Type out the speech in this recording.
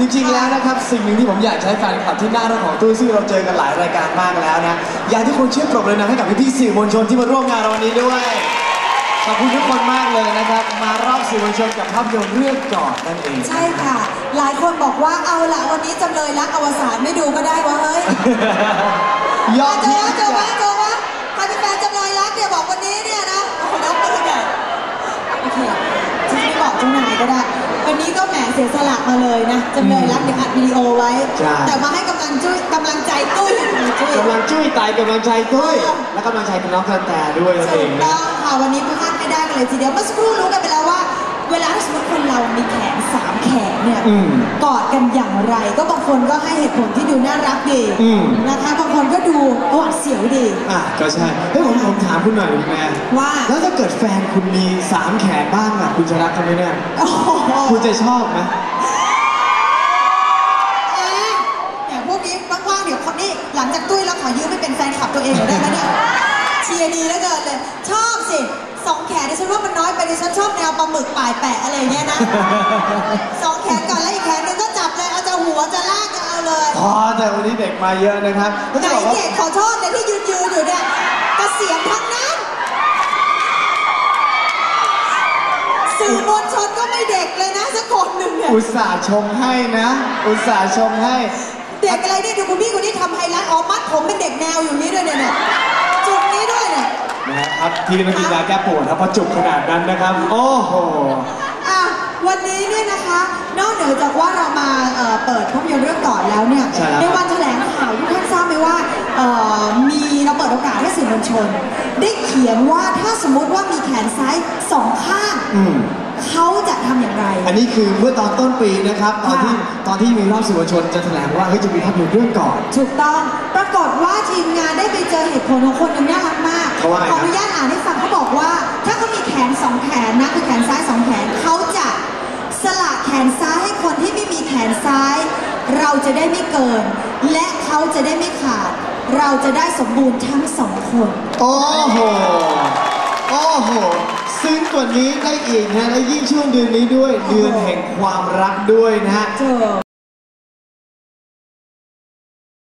ริงๆแล้วนะครับสิ่งหนึ่งที่ผมอยากจะให้แฟนคลับที่น่ารักของตุ้ยซึ่งเราเจอกันหลายรายการมากแล้วนะอยากให้ทุกคนช่วยปรบมือนะให้กับพี่ๆสื่อมวลชนที่มาร่วมงานเราวันนี้ด้วยขอบคุณทุกคนมากเลยนะครับ มารอบสื่อมวลชนกับภาพยนตร์เรื่องกอดนั่นเองใช่ค่ะ หลายคนบอกว่าเอาละวันนี้จำเลยรักอวสานไม่ดูก็ได้วะเฮ้ยยอดเจอเยี่ยวะมเจอวะเจอวะใครเป็นแฟนจำเลยรักเนี่ยบอกวันนี้เนี่ยนะโอ้โหยกมือเนี่ยโอเคฉันไม่บอกเจ้านายก็ได้ วันนี้ก็แหมเสียสละมาเลยนะจำเลยรักเดี๋ยวอัดวิดีโอไว้แต่มาให้กำลังจุ้ยกำลังใจตุ้ยจุ้ยกำลังจุ้ยไตกำลังใจตุ้ยและกำลังใจคุณน้องกระแตด้วยนั่นเอถูงกนะ ต้องค่ะวันนี้พลาดไม่ได้กันเลยทีเดียวเมื่อสักครู่รู้กันไปแล้วว่า เวลาถ้าสมมติคนเรามีแขนสามแขนเนี่ย อืม กอดกันอย่างไร ก็บางคนก็ให้เหตุผลที่ดูน่ารักดีอืม นะคะบางคนก็ดูหวาดเสียวดี อะก็ใช่เฮ้ยผมผมถามคุณหน่อยคุณแม่ว่า แล้วถ้าเกิดแฟนคุณมีสามแขนบ้างอะคุณจะรักเขาไหมเนี่ยโอ้โหคุณจะชอบไหมเอ๊ะอย่างพวกนี้ว่างๆเดี๋ยวคนนี้หลังจากตุ้ยแล้วขอยืมไปเป็นแฟนคลับตัวเองหน่อยได้ไหมเนี่ยเชียร์ดีแล้วเกินเลย ชอบสิสองแขนดิฉันว่ามันน้อยไปดิฉันชอบแนวปลาหมึกป่ายแปะอะไรอย่างเงี้ยนะสอง แต่วันนี้เด็กมาเยอะนะครับก็ไหนจะบอกว่า เด็กขอโทษเนี่ยที่ยืนยืนอยู่เนี่ยเกษียณทั้งนั้น สื่อมวลชนก็ไม่เด็กเลยนะสักคนหนึ่งเนี่ย อุตส่าห์ชมให้นะ อุตส่าห์ชมให้ เด็กอะไรเนี่ยดูคุณพี่คนนี้ทำไฮไลท์อ๋อมัดผมเป็นเด็กแนวอยู่นี้ด้วยเนี่ยเนี่ยจุดนี้ด้วยเนี่ย นะครับที่มากินยาแก้ปวดครับเพราะจุกขนาดนั้นนะครับ โอ้โหอะ วันนี้เนี่ยนะคะ นอกเหนือจากว่าเรามาเอ่อเปิดภาพยนตร์เรื่องก่อนแล้วเนี่ยใช่แล้วในวันแถลงข่าวทุกท่านทราบไหมว่าเอ่อมีเราเปิดโอกาสให้สื่อมวลชน ได้เขียนว่าถ้าสมมุติว่ามีแขนซ้ายสองข้างอืม เขาจะทำอย่างไร อันนี้คือเมื่อตอนต้นปีนะครับ ตอนที่ค่ะ ตอนที่มีรอบสื่อมวลชนจะแถลงว่าเฮ้ยจะมีภาพยนตร์เรื่องก่อน ถูกต้อง ปรากฏว่าทีมงานได้ไปเจอเหตุผลของคนหนึ่งน่ารักมาก เขาว่าไงขอครับอนุญาตอ่านให้ฟัง นซ้ายให้คนที่ไม่มีแขนซ้าย เราจะได้ไม่เกิน และเขาจะได้ไม่ขาด เราจะได้สมบูรณ์ทั้งสองคน โอ้โห โอ้โห ซึ้งกว่านี้ได้อีกนะ และยิ่งช่วงเดือนนี้ด้วย เดือนแห่งความรักด้วยนะฮะ เจอ